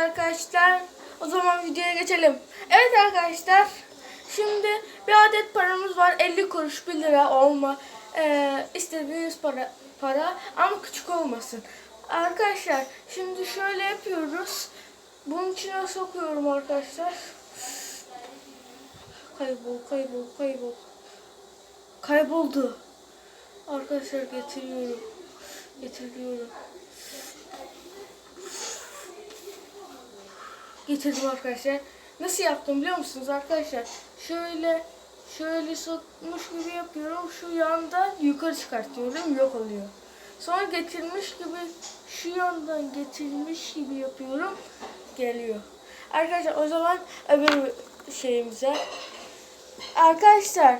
arkadaşlar o zaman videoya geçelim. Evet arkadaşlar şimdi bir adet paramız var 50 kuruş 1 lira olma ee, istediğiniz para para ama küçük olmasın. Arkadaşlar şimdi şöyle yapıyoruz. Bunun içine sokuyorum arkadaşlar. Kaybol kaybol kaybol. Kayboldu. Arkadaşlar getiriyorum. Getiriyorum. Getirdim arkadaşlar. Nasıl yaptım biliyor musunuz arkadaşlar? Şöyle şöyle sokmuş gibi yapıyorum. Şu yandan yukarı çıkartıyorum. Yok oluyor. Sonra getirmiş gibi şu yandan getirmiş gibi yapıyorum. Geliyor. Arkadaşlar o zaman öbür şeyimize. Arkadaşlar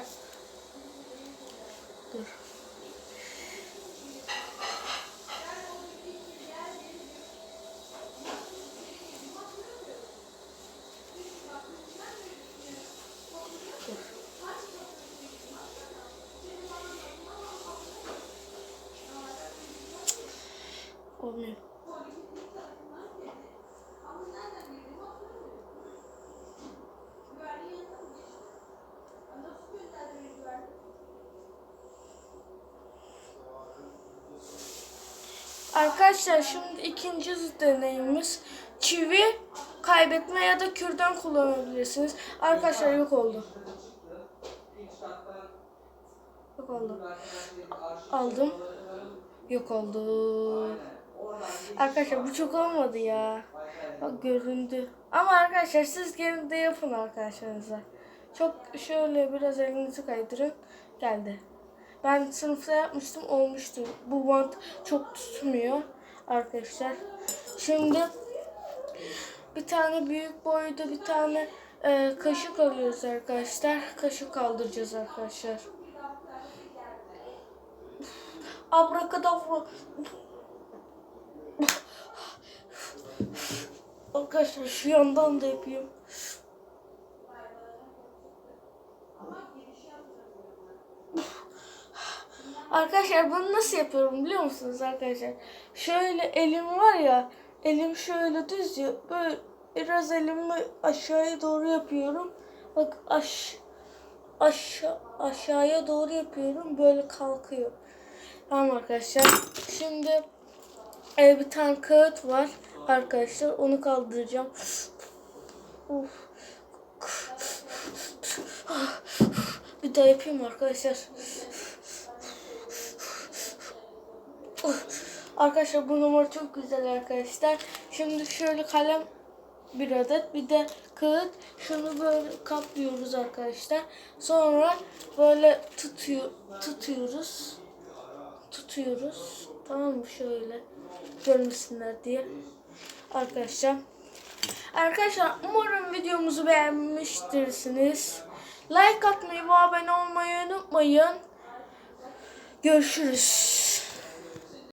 Olmuyor. Arkadaşlar şimdi ikinci deneyimiz çivi kaybetme ya da kürdan kullanabilirsiniz. Arkadaşlar yok oldu. Yok oldu. Aldım. Yok oldu. Arkadaşlar bu çok olmadı ya. Bak göründü. Ama arkadaşlar siz gene de yapın arkadaşlarınıza. Çok şöyle biraz elinizi kaydırın. Geldi. Ben sınıfta yapmıştım olmuştu. Bu bant çok tutmuyor arkadaşlar. Şimdi bir tane büyük boyda bir tane e, kaşık alıyoruz arkadaşlar. Kaşık kaldıracağız arkadaşlar. Abrakadabra. Arkadaşlar şu yandan da yapayım. Arkadaşlar bunu nasıl yapıyorum biliyor musunuz arkadaşlar? Şöyle elim var ya, elim şöyle düz ya, böyle biraz elimi aşağıya doğru yapıyorum. Bak aş aşağı aşağıya doğru yapıyorum, böyle kalkıyor. Tamam arkadaşlar. Şimdi e, bir tane kağıt var arkadaşlar. Onu kaldıracağım. Bir daha yapayım arkadaşlar. Arkadaşlar bu numara çok güzel arkadaşlar. Şimdi şöyle kalem bir adet bir de kağıt şunu böyle kaplıyoruz arkadaşlar. Sonra böyle tutuyor tutuyoruz. Tutuyoruz. Tamam mı şöyle görmesinler diye. Arkadaşlar. Arkadaşlar umarım videomuzu beğenmiştirsiniz. Like atmayı ve abone olmayı unutmayın. Görüşürüz.